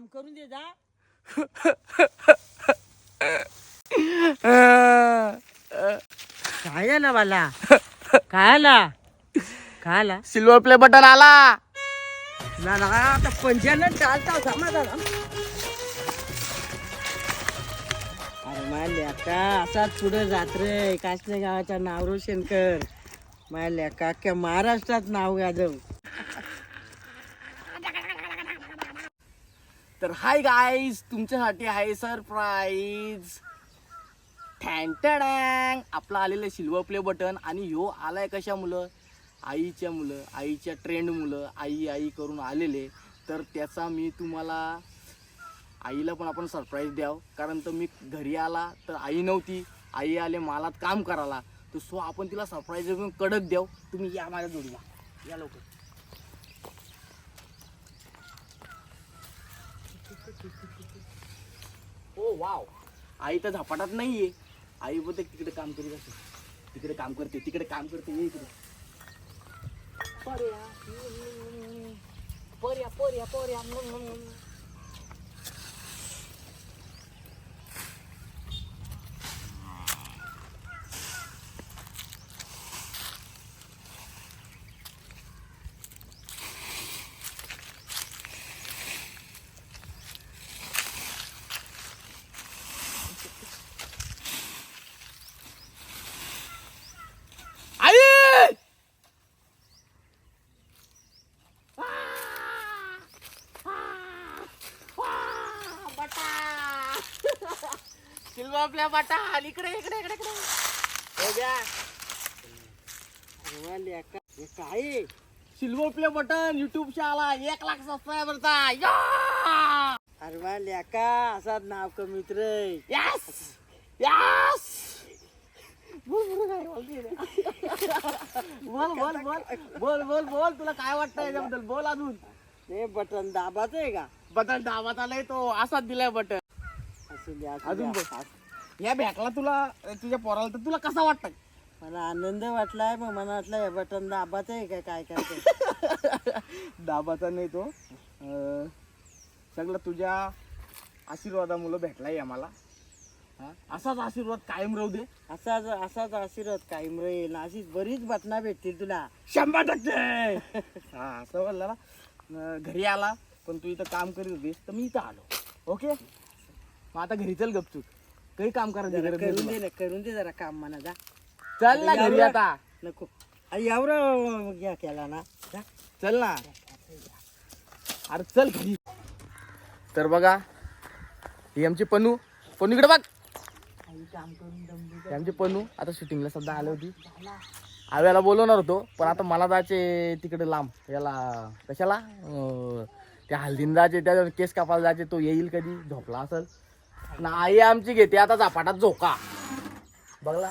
काम करून दे जा. काय आला मला काय आला? काय आला? सिल्वर प्ले बटन आला. ना ना आता पंच्याण्णव चालता समाधान अरे मायल्या का असाच पुढे जात रे. कासने गावाच्या नाव रोशन कर. मायल्या का अख्ख्या महाराष्ट्रात नाव गाजव. तर हाय गाईज तुमच्यासाठी आहे सरप्राईज ठँटडँग. आपलं आलेलं सिल्वर प्ले बटन आणि ह्यो आलाय कशा मुलं? आईच्या मुलं आईच्या ट्रेंड मुलं आई आई करून आलेले. तर त्याचा मी तुम्हाला आईला पण आपण सरप्राईज द्याव. कारण तर मी घरी आला तर आई नव्हती. आई आले मालात काम करायला. तर सो आपण तिला सरप्राईज देऊन कडक द्याव. तुम्ही या माझ्या जोडीला. या लवकर. वाव. आई तर झपाटात नाही आहे आई बोलते तिकडे काम करीत असते तिकडे काम करते तिकडे काम करते ये इकडे. पर्या पर्या पर्या पर्या आई सिल्वा आपल्या बाटा इकडे इकडे इकडे इकडे. हे अरे हे काय? प्ले बटन युट्यूब आला एक लाख सबस्क्रायबरचा या! अरे मायल्या का असाच नाव कमीत रे. यस यस बोल बोल बोल बोल बोल. बोल तुला काय वाटतं याच्याबद्दल? बोल अजून. हे बटन दाबाच आहे का? बटन डावात आलाय तो. असाच दिलाय बटन. असू द्या असू अजून द्या. या भेटला तुला तुझ्या पोराला तर तुला कसा वाटतं मला आनंद वाटलाय मग मला वाटलं हे बटन दाबाच आहे का काय करते? दाबाचा नाही तो. अं, सगळं तुझ्या आशीर्वादामुळं भेटलाय आम्हाला हा? असाच आशीर्वाद कायम राहू दे. असाच असाच आशीर्वाद कायम राहील. अशीच बरीच बटना भेटतील तुला. शंभर टक्के! हा असं बोलला ना. अं, घरी आला पण तू इथं काम करीत होतीस तर मी इथं आलो. ओके? मग आता घरी चल गपचूक काही काम करायची जरा करून. दे ना करून दे जरा काम म्हणा जा. चल ना घरी आता. नको. अरे एवढं घ्या केला ना जा. चल ना. अरे चल घरी. तर बघा ही आमची पनू. पनू इकडे बघ. ही आमची पनू. आता शूटिंगला सध्या आली होती. आव्याला बोलवणार होतो पण आता मला जायचे तिकडे लांब. याला कशाला? अं, त्या हल्दीन जायचे त्या केस कापायला जायचे तो येईल कधी? झोपला असेल. ना आई आमची घेते आता झापाटात झोका. बघला?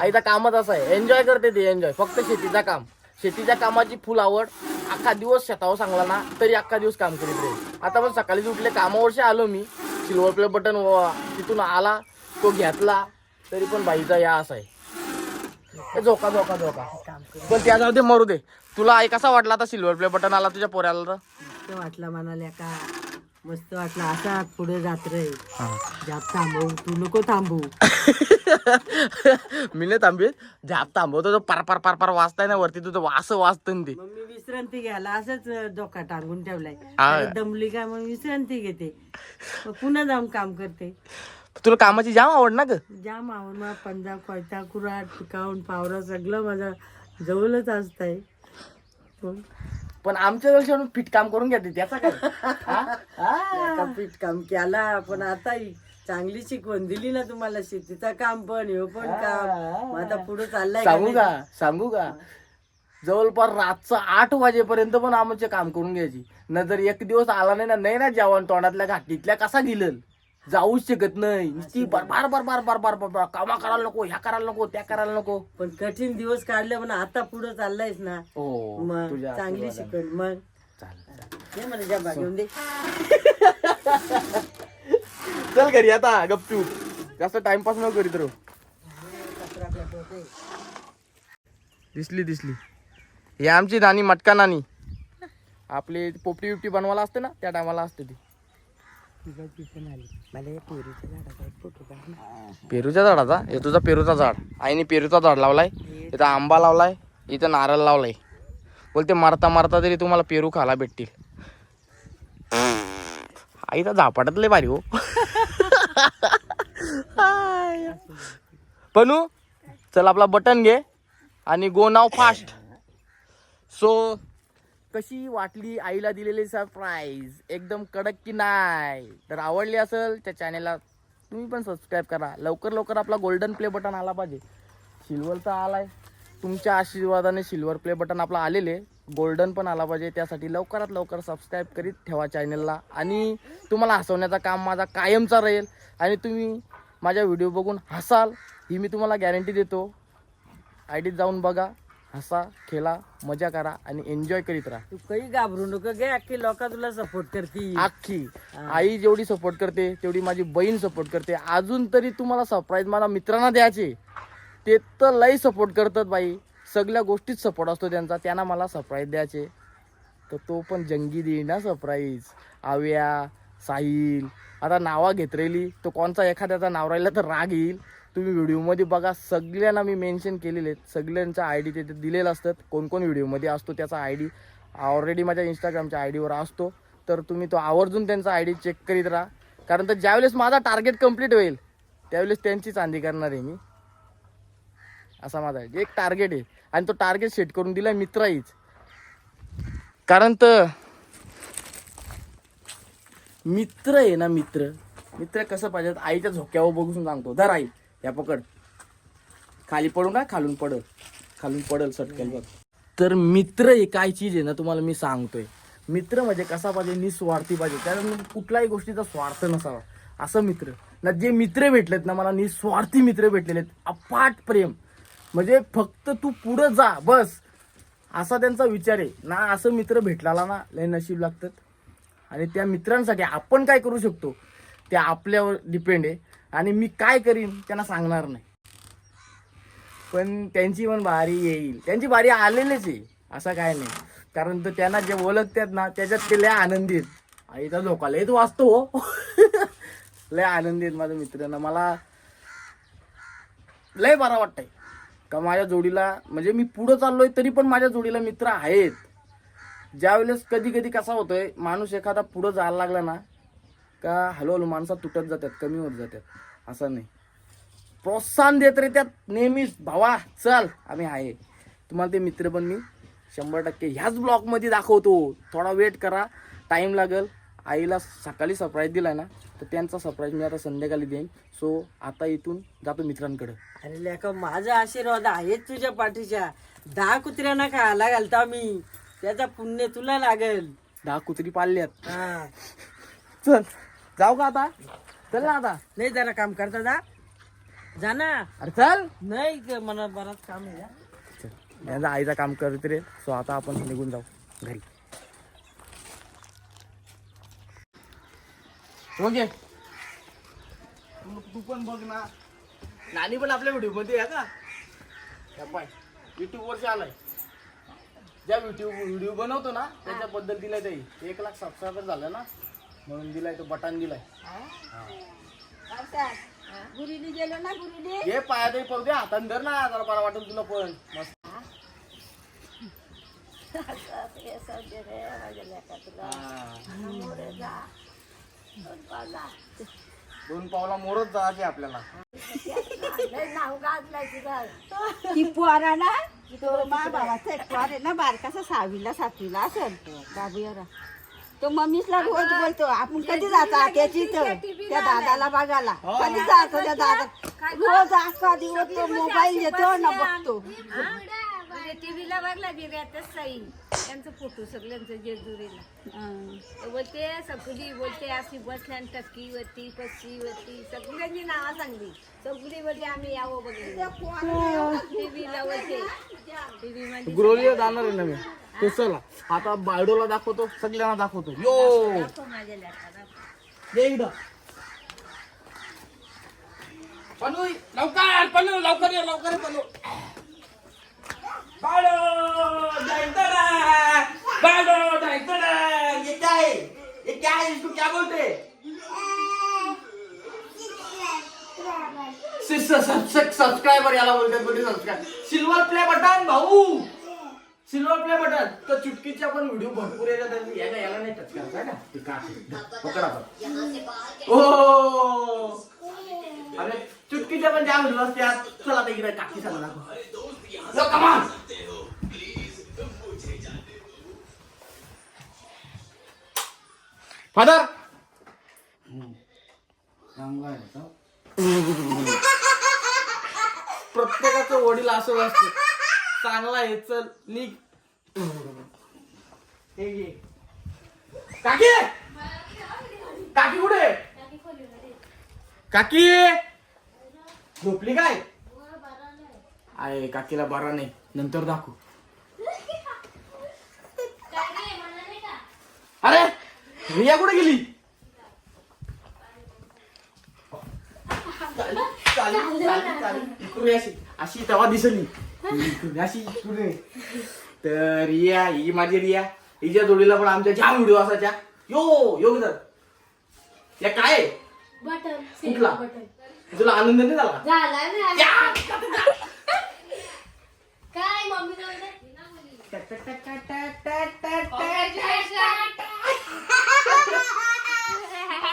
आईचा कामच असं आहे. एन्जॉय करते ती एन्जॉय फक्त शेतीचा काम. शेतीच्या कामाची फुल आवड. अख्खा दिवस शेतावर सांगला ना तरी अख्खा दिवस काम करीत राहील. आता पण सकाळीच उठले कामावरशी आलो मी. सिल्वर प्ले बटन तिथून आला तो घेतला तरी पण बाईचा या असा आहे. झोका झोका झोका. पण त्या जाऊ दे मरू दे. तुला आई कसा वाटला आता सिल्वर प्ले बटन आला तुझ्या पोऱ्याला तर? वाटलं म्हणाल्या का मस्त वाटलं. असाच पुढे जात रे जात थांबव. तू नको थांबू मी नाही थांबे झाप थांबवतो तो पार पार पार पार वाचताय ना वरती तुझं वास वाचतं ना ते. मग मी विश्रांती घ्यायला असंच डोका टांगून ठेवलाय. अरे दमली का मग विश्रांती घेते. मग पुन्हा जाऊन काम करते. तुला कामाची जाम आवड ना ग? जाम आवड. मग पंजाब कोयता कुराट पिकावून पावरा सगळं माझं जवळच असतंय. पण आमच्या जवळ फिट काम करून घेते त्याचा काय? पीठ काम केला पण आता ही चांगली शिकवण दिली ना तुम्हाला शेतीचं काम पण हे पण काम. आता पुढे चाललाय सांगू? का? सांगू का? जवळपास रातचं आठ वाजेपर्यंत पण आमचे काम करून घ्यायची. नंतर एक दिवस आला नाही ना नाही ना जेवण तोंडातल्या घाटीतल्या कसा गेलं जाऊच शकत नाही. नुसती बार बार बार बार बार बार बार बार. कामा करायला नको ह्या करायला नको त्या करायला नको. पण कठीण दिवस काढले पण आता पुढे चाललायस ना हो मग तुझ्या चांगली आशीर्वादाने. शिकवण मग. चालेल, चालेल. दे मला डबा घेऊन दे. चल घरी आता गपचूप. जास्त टाइमपास नको करीत राहू. कचरा पेटवते. दिसली दिसली. ही आमची नानी मटका नानी. आपली पोपटी बिपटी बनवायला असते ना त्या टायमाला असते ती तुझा तिथून आली मला या पेरूच्या झाडाचा हे तुझा पेरूचा झाड. आईने पेरूचा झाड लावलाय. इथं आंबा लावलाय. इथं नारळ लावलाय. बोलते मारता मारता तरी तुम्हाला पेरू खायला भेटतील. आई तर झापाटातले भारी हो. पणू चल आपला बटन घे आणि गो नाव फास्ट. सो कशी वाटली आईला दिलेली सरप्राईज एकदम कडक की नाही? तर आवडली असेल त्या चॅनेलला तुम्ही पण सबस्क्राईब करा. लवकर लवकर आपला गोल्डन प्ले बटन आला पाहिजे. सिल्वरचा आलाय. तुमच्या आशीर्वादाने सिल्वर प्ले बटन आपला आलेले. गोल्डन पण आला पाहिजे. त्यासाठी लवकरात लवकर सबस्क्राईब करीत ठेवा चॅनलला आणि तुम्हाला हसवण्याचा काम माझा कायमचा राहील. आणि तुम्ही माझ्या व्हिडिओ बघून हसाल ही मी तुम्हाला गॅरंटी देतो. आय डीत जाऊन बघा. हसा खेळा मजा करा आणि एन्जॉय करीत राहा. तू काही घाबरू नको गे अख्खी लोक तुला सपोर्ट करतील. अख्खी. आई जेवढी सपोर्ट करते तेवढी माझी बहीण सपोर्ट करते. अजून तरी तुम्हाला सरप्राईज मला मित्रांना द्यायचे. ते तर लई सपोर्ट करतात बाई. सगळ्या गोष्टीत सपोर्ट असतो त्यांचा. त्यांना मला सरप्राईज द्यायचे. तर तो पण जंगी देईल ना सरप्राईज आव्या साहिल. आता नावा घेत राहिली तो कोणचा एखाद्याचा नाव राहिला तर राग येईल. तुम्ही व्हिडिओमध्ये बघा सगळ्यांना मी मेन्शन केलेले आहेत. सगळ्यांचा आय डी तिथे दिलेलं असतात. कोणकोण व्हिडिओमध्ये असतो त्याचा आय डी ऑलरेडी माझ्या इंस्टाग्रामच्या आय डीवर असतो. तर तुम्ही तो आवर्जून त्यांचा आय डी चेक करीत राहा. कारण तर ज्यावेळेस माझा टार्गेट कंप्लीट होईल त्यावेळेस त्यांची चांदी करणार आहे मी. असा माझा आहे एक टार्गेट आहे. आणि तो टार्गेट सेट करून दिला मित्राईच कारण तर मित्र आहे ना मित्र? मित्र कसं पाहिजे आईच्या झोक्यावर बघून सांगतो. धर आई. या पकड. खाली पडू ना खालून पडल. खालून पडल सटकेल बघ. तर मित्र हे काय चीज आहे ना तुम्हाला मी सांगतोय. मित्र म्हणजे कसा पाहिजे? निस्वार्थी पाहिजे. कारण कुठल्याही गोष्टीचा स्वार्थ नसावा. असं मित्र. ना जे मित्र भेटलेत ना मला निस्वार्थी मित्र भेटलेले आहेत. अपाट प्रेम. म्हणजे फक्त तू पुढं जा बस. असा त्यांचा विचार आहे. ना असं मित्र भेटलाला ना लय नशीब लागतात. आणि त्या मित्रांसाठी आपण काय करू शकतो? ते आपल्यावर डिपेंड आहे. आणि मी काय करीन त्यांना सांगणार नाही. पण त्यांची पण बारी येईल. त्यांची बारी आलेलीच आहे. असं काय नाही. कारण तर त्यांना जे ओळखतात ना त्याच्यात ते लय आनंदी आहेत. आईचा धोका लयच वाचतो हो. लय आनंदी आहेत माझ्या मित्रांना. मला लय बरा वाटतंय. का माझ्या जोडीला म्हणजे मी पुढं चाललोय तरी पण माझ्या जोडीला मित्र आहेत. ज्यावेळेस कधी कधी कसा होतोय माणूस एखादा पुढं जायला लागला ना का हळूहळू माणसात तुटत जातात कमी होत जातात. असं नाही. प्रोत्साहन देत रे त्यात नेहमीच भावा चल आम्ही आहे. तुम्हाला ते मित्र पण मी शंभर टक्के ह्याच ब्लॉकमध्ये दाखवतो. थोडा वेट करा. टाईम लागेल. आईला सकाळी सरप्राईज दिलाय ना तर त्यांचा सरप्राईज मी आता संध्याकाळी देईन. सो आता इथून जातो मित्रांकडे. अरे लेका माझा आशीर्वाद आहेच तुझ्या पाठीच्या. दहा कुत्र्यांना खायला घालता मी त्याचा पुण्य तुला लागेल. दहा कुत्री पाळल्यात. हा. चल. जाऊ का आता? चल ना आता. नाही जरा काम करता जा. जा ना. अरे चल. नाही ग, मला बराच काम आहे जा. चल. यांचा आईचा काम करत रे. सो आता आपण निघून जाऊ घरी. ओके. तू पण बघ ना. नानी पण आपल्या व्हिडिओमध्ये आहे का? या पाय. युट्यूब वरती आलाय. ज्या व्हिडिओ व्हिडिओ बनवतो ना त्याच्याबद्दल दिलाय ते. एक लाख सबस्क्रायबर झालं ना. म्हणून दिलाय तो बटन दिलाय. गेलो ना हे पायातही पडू दे हाताने धर ना जरा बरा वाटेल तुला पण. मस्त. हा. दोन पावला मोरच जायचे आपल्याला. ती पोरा ना तो मा भावाचा एक पोर आहे ना बारकासा सहावीला सातवीला असेल. बाबू यारा तो मम्मीसला रोज बोलतो आपण कधी जाता त्याची तर त्या दादाला बघायला. कधी जातो त्या दादा? रोज अख्खा दिवस तो मोबाईल घेतो ना बघतो. टीव्हीला बघला बिर्यातच साई. त्यांचं फोटो सगळ्यांचं जेजुरीला. ते बोलते सगळी बोलते अशी बसल्या टक्की वरती पस्सी वरती. सगळ्यांची नावं सांगली. सगळी बोलते आम्ही यावं बघले टीव्हीला बोलते. टीव्ही मध्ये गुरुजीला जाणार आहे ना मी? तो चला आता बायडोला दाखवतो सगळ्यांना दाखवतो. यो! दाखव लवकर लवकर लवकर ये ये क्या बोलते? याला बोलतात बोलते सबस्क्राईब सिल्वर प्ले बटन भाऊ. Silver play button. तर चुटकीचे पण व्हिडिओ भरपूर येतात याला याला नाही टच करायचा आहे ना ते काठी. पकडा पण. ओ! अरे चुटकीच्या पण ज्या व्हिडिओ असतात चला इकडे काकी सांगा दाखव. कमान फादर प्रत्येकाचं वडील असं असतं. चांगला आहे चल निघ. हे घे. काकी! काकी कुठे? काकी! झोपली काय? आहे काकीला बरा नाही. नंतर दाखवू. अरे रिया कुठे गेली? चाली, चाली, चाली, चाली. अशी. अशी तेव्हा दिसली. अशी इकडे तर रिया ही माझी रिया. हिच्या जोडीला पण आमच्या जाम व्हिडिओ असायच्या. यो यो तर या काय? आहे? बटन कुठला? तुला आनंद नाही झाला झाला ना. या! काय मम्मी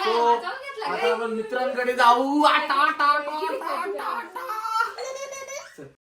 So, आता आपण मित्रांकडे जाऊ. आटा आटा